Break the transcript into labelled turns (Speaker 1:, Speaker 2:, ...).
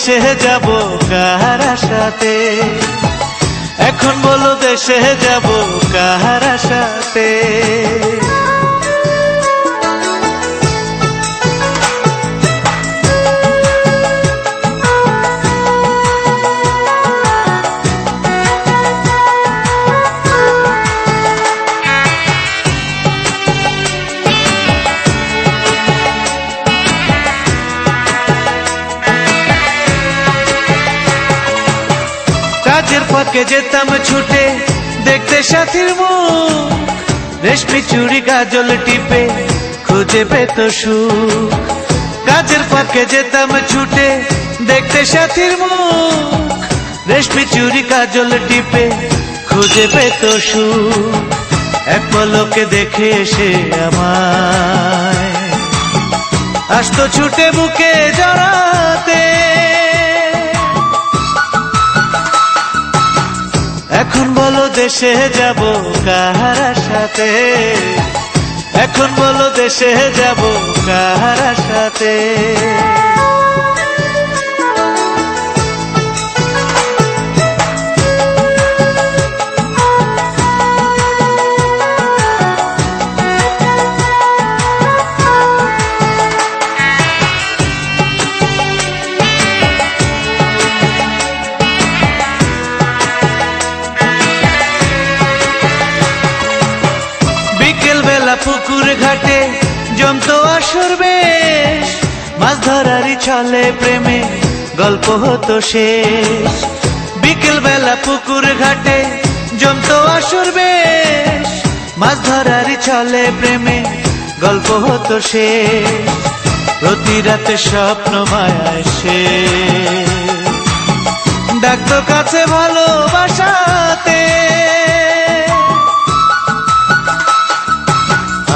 Speaker 1: দেশে যাব কাহারা সাথে এখন বলো দেশে যাব কাহারা সাথে ফাঁকে যেতাম ছুটে, দেখতে সাথীর মুখ। রেশমি চুড়ি কাজল টিপে, খুঁজে পেত সুখ। কাজের ফাঁকে যেতাম ছুটে, দেখতে সাথীর মুখ। রেশমি চুড়ি কাজল টিপে, খুঁজে পেত সুখ। এক পলকে দেখে এসে আমায়। আসতো ছুটে বুকে জড়াতে। বলো দেশে যাব কাহার সাথে? এখন বলো দেশে যাব কাহার সাথে? ঘাটে জমতো আসর বেশ মাছ ধরারই ছলে প্রেমে গল্প হতো শেষ। বিকেল বেলা পুকুর ঘাটে জমতো আসর বেশ মাছ ধরারই ছলে প্রেমে গল্প হতো শেষ। প্রতি রাতে স্বপ্ন মায়ায় সে ডাক্তো কাছে ভালোবাসাতে